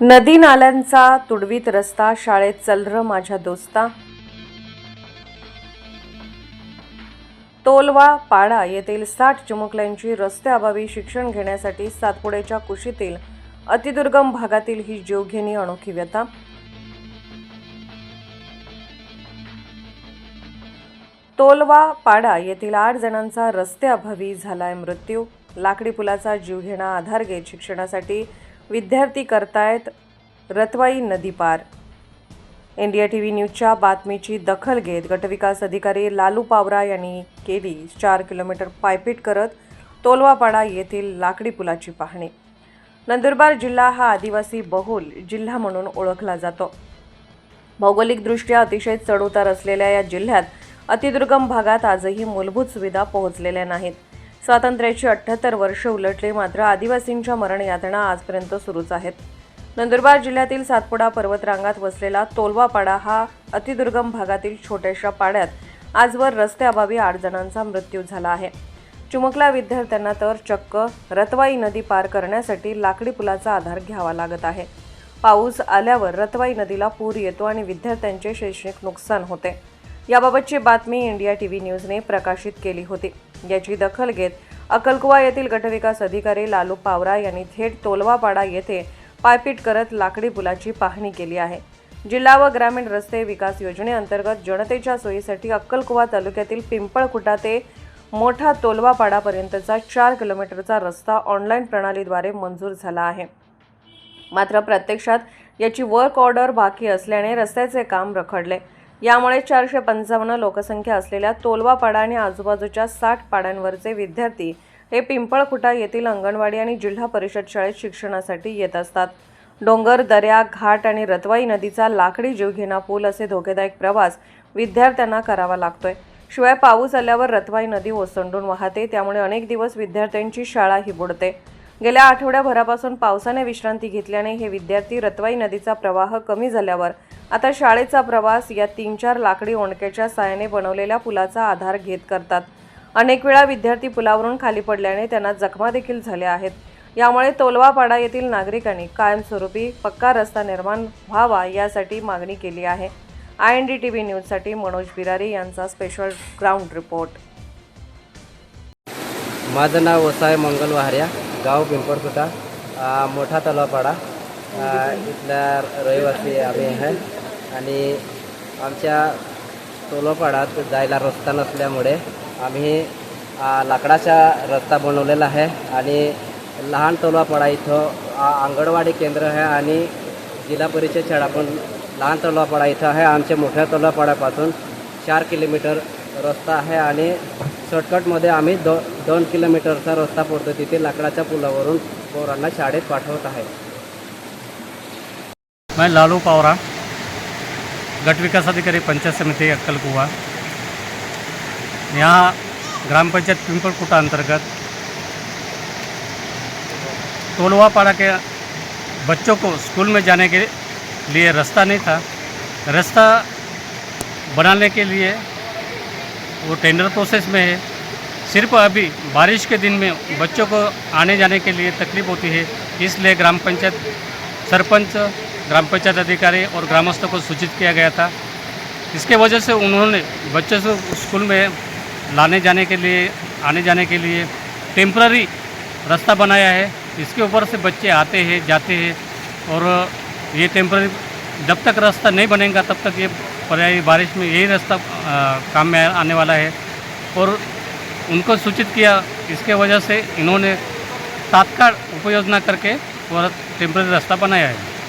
नदी नाल्यांचा तुडवीत रस्ता शाळेत चल र माझ्या दोस्ता. तोलवा पाडा येथील साठ चिमुकल्यांची रस्त्याअभावी शिक्षण घेण्यासाठी सातपुड्याच्या कुशीतील अतिदुर्गम भागातील ही जीवघेणी अनोखी व्यथा. तोलवा पाडा येथील आठ जणांचा रस्त्याअभावी झालाय मृत्यू. लाकडी पुलाचा जीवघेणा आधार घेत शिक्षणासाठी विद्यार्थी करतायत रतवाई नदी पार. इंडिया टी व्ही न्यूजच्या बातमीची दखल घेत गटविकास अधिकारी लालू पावरा यांनी केली चार किलोमीटर पायपीट करत तोलवापाडा येथील लाकडी पुलाची पाहणी. नंदुरबार जिल्हा हा आदिवासी बहुल जिल्हा म्हणून ओळखला जातो. भौगोलिकदृष्ट्या अतिशय चढउतार असलेल्या या जिल्ह्यात अतिदुर्गम भागात आजही मूलभूत सुविधा पोहोचलेल्या नाहीत. स्वातंत्र्याची अठ्ठ्याहत्तर वर्ष उलटली मात्र आदिवासींच्या मरण यातना आजपर्यंत सुरूच आहेत. नंदुरबार जिल्ह्यातील सातपुडा पर्वतरांगात वसलेला तोलवापाडा हा अतिदुर्गम भागातील छोट्याशा पाड्यात आजवर रस्त्याअभावी आठ जणांचा मृत्यू झाला आहे. चुमकला विद्यार्थ्यांना तर चक्क रतवाई नदी पार करण्यासाठी लाकडी पुलाचा आधार घ्यावा लागत आहे. पाऊस आल्यावर रतवाई नदीला पूर येतो आणि विद्यार्थ्यांचे शैक्षणिक नुकसान होते. याबाबतची बातमी इंडिया टी व्ही न्यूजने प्रकाशित केली होती. याची दखल घेत अकलकुवा येथील गटविकास अधिकारी लालू पावरा यांनी थेट तोलवापाडा येथे पायपीट करत लाकडी पुलाची पाहणी केली आहे. जिल्हा व ग्रामीण रस्ते विकास योजनेअंतर्गत जनतेच्या सोयीसाठी अक्कलकुवा तालुक्यातील पिंपळकुटा ते मोठा तोलवापाडापर्यंतचा चार किलोमीटरचा रस्ता ऑनलाईन प्रणालीद्वारे मंजूर झाला आहे. मात्र प्रत्यक्षात याची वर्क ऑर्डर बाकी असल्याने रस्त्याचे काम रखडले. यामुळे चारशे पंचावन्न लोकसंख्या असलेल्या तोलवापाडा आणि आजूबाजूच्या साठ पाड्यांवरचे विद्यार्थी हे पिंपळखुटा येथील अंगणवाडी आणि जिल्हा परिषद शाळेत शिक्षणासाठी येत असतात. डोंगर दऱ्या घाट आणि रतवाई नदीचा लाकडी जीवघेणा पूल असे धोकेदायक प्रवास विद्यार्थ्यांना करावा लागतोय. शिवाय पाऊस आल्यावर रतवाई नदी ओसंडून वाहते त्यामुळे अनेक दिवस विद्यार्थ्यांची शाळाही बुडते गेल्या आठवड्याभरापासून पावसाने विश्रांती घेतल्याने हे विद्यार्थी रतवाई नदीचा प्रवाह कमी झाल्यावर आता शाळेचा प्रवास या तीन चार लाकडी ओंडक्याच्या साहाय्याने बनवलेल्या पुलाचा आधार घेत करतात. अनेक वेळा विद्यार्थी पुलावरून खाली पडल्याने त्यांना जखमा देखील झाल्या आहेत. यामुळे तोलवापाडा येथील नागरिकांनी कायमस्वरूपी पक्का रस्ता निर्माण व्हावा यासाठी मागणी केली आहे. I N D T V न्यूजसाठी मनोज बिरारी यांचा स्पेशल ग्राउंड रिपोर्ट. माझं नाव वसाय मंगल वहार्या गाव पिंपळकुटा मोठा तलावपाडा. इथल्या रहिवासी आम्ही आहे. आणि आमच्या तोलोपाडात जायला रस्ता नसल्यामुळे आम्ही लाकडाचा रस्ता बनवलेला आहे. आणि लहान तोलापाडा इथं अंगणवाडी केंद्र आहे आणि जिल्हा परिषद शाळा पण लहान तलावपाडा इथं आहे. आमच्या मोठ्या तलावपाड्यापासून चार किलोमीटर रस्ता आहे आणि शॉर्टकटमध्ये आम्ही दो दोन किलोमीटरचा रस्ता पडतो तिथे लाकडाच्या पुलावरून पोरांना शाळेत पाठवत आहे. मैं लालू पावरा गट विकास अधिकारी पंचायत समिती अक्कलकुवा. यहाँ ग्रामपंचायत पिंपळकुटा अंतर्गत अंतर्गत तोलवापाड़ा के बच्चों को स्कूल में जाने के लिए रास्ता नहीं था। रास्ता बनाने के लिए वो टेंडर प्रोसेस में है। सिर्फ़ अभी बारिश के दिन में बच्चों को आने जाने के लिए तकलीफ़ होती है, इसलिए ग्राम पंचायत सरपंच, ग्राम पंचायत अधिकारी और ग्रामस्थों को सूचित किया गया था। इसके वजह से उन्होंने बच्चों को स्कूल में लाने जाने के लिए, आने जाने के लिए टेम्प्ररी रास्ता बनाया है। इसके ऊपर से बच्चे आते हैं, जाते हैं और ये टेम्प्ररी जब तक रास्ता नहीं बनेगा तब तक ये पर्यायी बारिश में यही रास्ता काम में आने वाला है। और उनको सूचित किया, इसके वजह से इन्होंने तात्काल उपयोजना करके और टेम्प्रेरी रास्ता बनाया है।